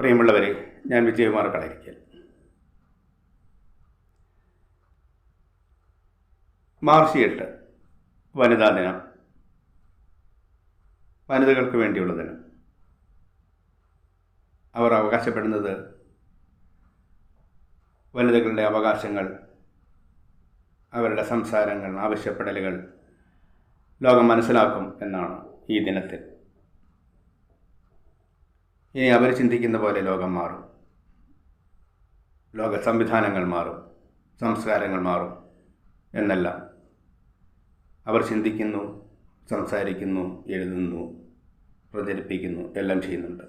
പ്രിയമുള്ളവരെ ഞാൻ വിജയകുമാർ കളരിക്കൽ മാർച്ച് എട്ട് വനിതാ ദിനം. വനിതകൾക്ക് വേണ്ടിയുള്ള ദിനം. അവർ അവകാശപ്പെടുന്നത് വനിതകളുടെ അവകാശങ്ങൾ അവരുടെ സംസാരങ്ങൾ ആവശ്യപ്പെടലുകൾ ലോകം മനസ്സിലാക്കും എന്നാണ് ഈ ദിനത്തിൽ. ഇനി അവർ ചിന്തിക്കുന്ന പോലെ ലോകം മാറും. ലോക സംവിധാനങ്ങൾ മാറും. സംസ്കാരങ്ങൾ മാറും എന്നല്ല അവർ ചിന്തിക്കുന്നു സംസാരിക്കുന്നു എഴുതുന്നു പ്രചരിപ്പിക്കുന്നു എല്ലാം ചെയ്യുന്നുണ്ട്.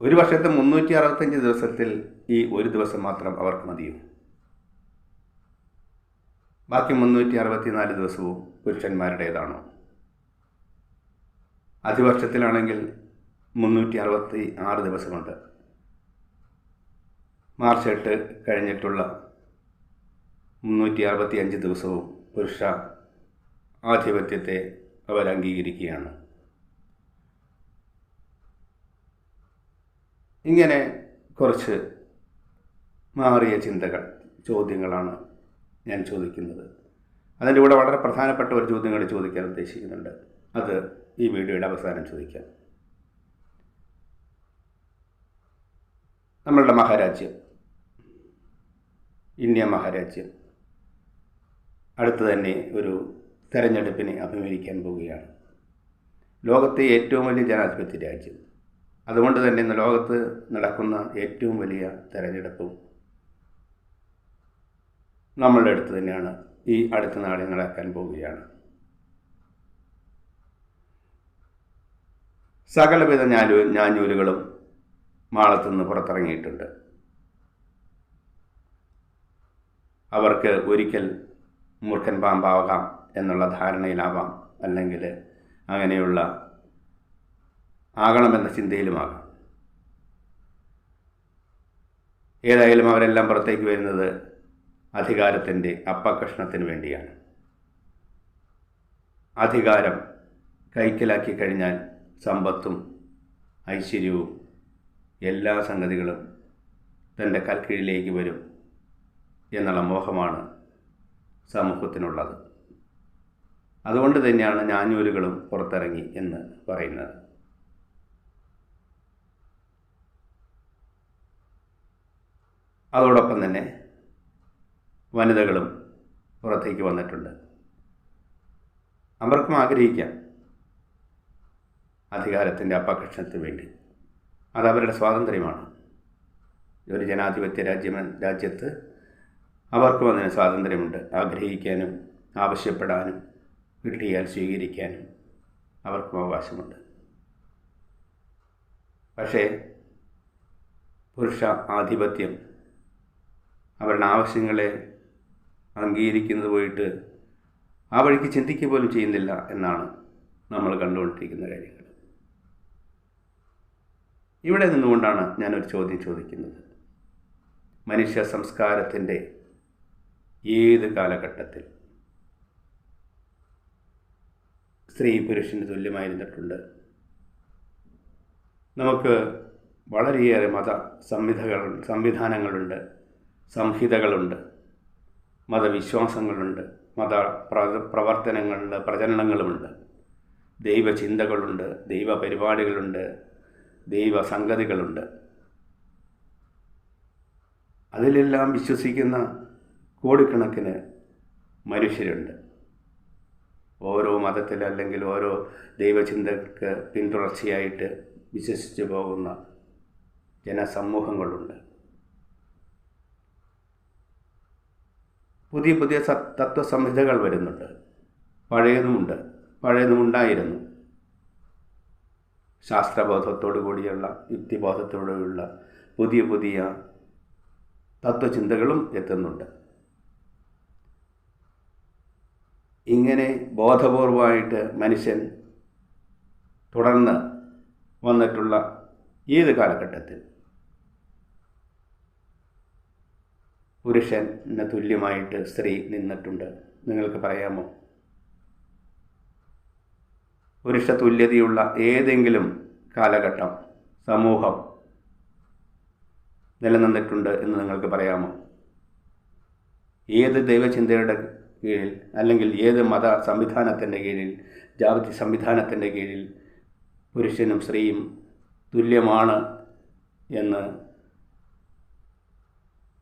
ഒരു വർഷത്തെ മുന്നൂറ്റി അറുപത്തഞ്ച് ദിവസത്തിൽ ഈ ഒരു ദിവസം മാത്രം അവർക്ക് മതിയും? ബാക്കി മുന്നൂറ്റി അറുപത്തിനാല് ദിവസവും പുരുഷന്മാരുടേതാണോ? അതിവർഷത്തിലാണെങ്കിൽ മുന്നൂറ്റി അറുപത്തി ആറ് ദിവസമുണ്ട്. മാർച്ച് എട്ട് കഴിഞ്ഞിട്ടുള്ള മുന്നൂറ്റി അറുപത്തി അഞ്ച് ദിവസവും പുരുഷ ആധിപത്യത്തെ അവർ അംഗീകരിക്കുകയാണ്. ഇങ്ങനെ കുറച്ച് മാറിയ ചിന്തകൾ ചോദ്യങ്ങളാണ് ഞാൻ ചോദിക്കുന്നത്. അതിന്റെ കൂടെ വളരെ പ്രധാനപ്പെട്ട ഒരു ചോദ്യങ്ങൾ ചോദിക്കാൻ ഉദ്ദേശിക്കുന്നുണ്ട്. അത് ഈ വീഡിയോയുടെ അവസാനം ചോദിക്കാം. നമ്മളുടെ മഹാരാജ്യം. ഇന്ത്യ മഹാരാജ്യം. അടുത്ത് തന്നെ ഒരു തെരഞ്ഞെടുപ്പിനെ അഭിമുഖീകരിക്കാൻ പോവുകയാണ്. ലോകത്തെ ഏറ്റവും വലിയ ജനാധിപത്യ രാജ്യം. അതുകൊണ്ട് തന്നെ ഇന്ന് ലോകത്ത് നടക്കുന്ന ഏറ്റവും വലിയ തെരഞ്ഞെടുപ്പും നമ്മളുടെ അടുത്ത് തന്നെയാണ് ഈ അടുത്ത നാളെ നടക്കാൻ പോവുകയാണ്. സകലവിധ ഞാനു ഞാഞ്ഞൂലുകളും മാളത്തുനിന്ന് പുറത്തിറങ്ങിയിട്ടുണ്ട്. അവർക്ക് ഒരിക്കൽ മൂർഖൻ പാമ്പാകാം എന്നുള്ള ധാരണയിലാവാം. അല്ലെങ്കിൽ അങ്ങനെയുള്ള ആകണമെന്ന ചിന്തയിലുമാകാം. ഏതായാലും അവരെല്ലാം പുറത്തേക്ക് വരുന്നത് അധികാരത്തിന്റെ അപ്പകഷ്ണത്തിന് വേണ്ടിയാണ്. അധികാരം കൈക്കലാക്കി കഴിഞ്ഞാൽ സമ്പത്തും ഐശ്വര്യവും എല്ലാ സംഗതികളും തന്റെ കൽക്കീഴിലേക്ക് വരും എന്നുള്ള മോഹമാണ് സമൂഹത്തിനുള്ളത്. അതുകൊണ്ട് തന്നെയാണ് ഞാഞ്ഞൂലുകളും പുറത്തിറങ്ങി എന്ന് പറയുന്നത്. അതോടൊപ്പം തന്നെ വനിതകളും പുറത്തേക്ക് വന്നിട്ടുണ്ട്. അവർക്കും ആഗ്രഹിക്കാം. അധികാരത്തിന്റെ അപകർഷണത്തിന് വേണ്ടി. അത് അവരുടെ സ്വാതന്ത്ര്യമാണ്. ഒരു ജനാധിപത്യ രാജ്യം രാജ്യത്ത് അവർക്കും അതിന് സ്വാതന്ത്ര്യമുണ്ട്. ആഗ്രഹിക്കാനും ആവശ്യപ്പെടാനും കിട്ടിയാൽ സ്വീകരിക്കാനും അവർക്കും അവകാശമുണ്ട്. പക്ഷേ പുരുഷ ആധിപത്യം അവരുടെ ആവശ്യങ്ങളെ അംഗീകരിക്കുന്നത് പോയിട്ട് ആ വഴിക്ക് ചിന്തിക്കുക പോലും ചെയ്യുന്നില്ല എന്നാണ് നമ്മൾ കണ്ടുകൊണ്ടിരിക്കുന്ന കാര്യങ്ങൾ. ഇവിടെ നിന്നുകൊണ്ടാണ് ഞാനൊരു ചോദ്യം ചോദിക്കുന്നത്. മനുഷ്യ സംസ്കാരത്തിന്റെ ഏത് കാലഘട്ടത്തിൽ? സ്ത്രീ പുരുഷന് തുല്യമായിരുന്നിട്ടുണ്ട്. നമുക്ക് വളരെയേറെ മത സംവിധകൾ സംവിധാനങ്ങളുണ്ട് സംഹിതകളുണ്ട് മതവിശ്വാസങ്ങളുണ്ട് മത പ്രവർത്തനങ്ങളുണ്ട് പ്രചരണങ്ങളുമുണ്ട്. ദൈവചിന്തകളുണ്ട് ദൈവ പരിപാടികളുണ്ട് ദൈവ സംഗതികളുണ്ട് അതിലെല്ലാം വിശ്വസിക്കുന്ന കോടിക്കണക്കിന് മനുഷ്യരുണ്ട്. ഓരോ മതത്തിൽ അല്ലെങ്കിൽ ഓരോ ദൈവചിന്തക്ക് പിന്തുടർച്ചയായിട്ട് വിശ്വസിച്ച് പോകുന്ന ജനസമൂഹങ്ങളുണ്ട്. പുതിയ പുതിയ തത്വസംഹിതകൾ വരുന്നുണ്ട്. പഴയതുമുണ്ട്. പഴയതുമുണ്ടായിരുന്നു. ശാസ്ത്രബോധത്തോടു കൂടിയുള്ള യുക്തിബോധത്തോടുള്ള പുതിയ പുതിയ തത്വചിന്തകളും എത്തുന്നുണ്ട്. ഇങ്ങനെ ബോധപൂർവമായിട്ട് മനുഷ്യൻ തുടർന്ന് വന്നിട്ടുള്ള ഏത് കാലഘട്ടത്തിൽ? പുരുഷന് തുല്യമായിട്ട് സ്ത്രീ നിന്നിട്ടുണ്ട്. നിങ്ങൾക്ക് പറയാമോ? പുരുഷ തുല്യതയുള്ള ഏതെങ്കിലും കാലഘട്ടം സമൂഹം നിലനിന്നിട്ടുണ്ട് എന്ന് നിങ്ങൾക്ക് പറയാമോ? ഏത് ദൈവചിന്തയുടെ കീഴിൽ അല്ലെങ്കിൽ ഏത് മത സംവിധാനത്തിന്റെ കീഴിൽ ജാതി സംവിധാനത്തിന്റെ കീഴിൽ പുരുഷനും സ്ത്രീയും തുല്യമാണ് എന്ന്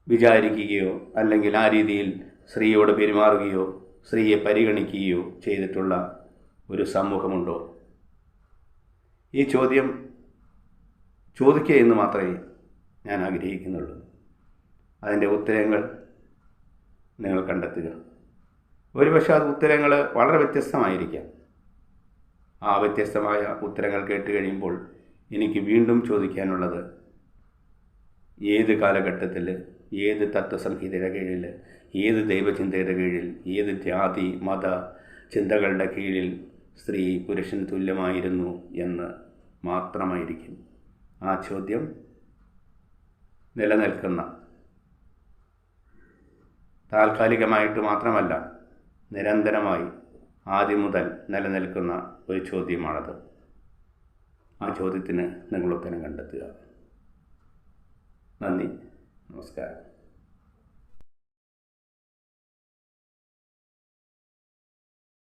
വിചാരിക്കുകയോ അല്ലെങ്കിൽ ആ രീതിയിൽ സ്ത്രീയോട് പെരുമാറുകയോ സ്ത്രീയെ പരിഗണിക്കുകയോ ചെയ്തിട്ടുള്ള ഒരു സമൂഹമുണ്ടോ? ഈ ചോദ്യം ചോദിക്കുക എന്ന് മാത്രമേ ഞാൻ ആഗ്രഹിക്കുന്നുള്ളൂ. അതിന്റെ ഉത്തരങ്ങൾ നിങ്ങൾ കണ്ടെത്തുക. ഒരുപക്ഷെ അത് ഉത്തരങ്ങൾ വളരെ വ്യത്യസ്തമായിരിക്കാം. ആ വ്യത്യസ്തമായ ഉത്തരങ്ങൾ കേട്ട് കഴിയുമ്പോൾ എനിക്ക് വീണ്ടും ചോദിക്കാനുള്ളത് ഏത് കാലഘട്ടത്തിൽ ഏത് തത്വസംഹിതയുടെ കീഴിൽ ഏത് ദൈവചിന്തയുടെ കീഴിൽ ഏത് ജാതി മത ചിന്തകളുടെ കീഴിൽ സ്ത്രീ പുരുഷൻ തുല്യമായിരുന്നു എന്ന് മാത്രമായിരിക്കും ആ ചോദ്യം നിലനിൽക്കുന്ന. താൽക്കാലികമായിട്ട് മാത്രമല്ല നിരന്തരമായി ആദ്യം മുതൽ നിലനിൽക്കുന്ന ഒരു ചോദ്യമാണത്. ആ ചോദ്യത്തിന് നിങ്ങൾ ഉത്തരം കണ്ടെത്തുക. നന്ദി. നമസ്കാരം.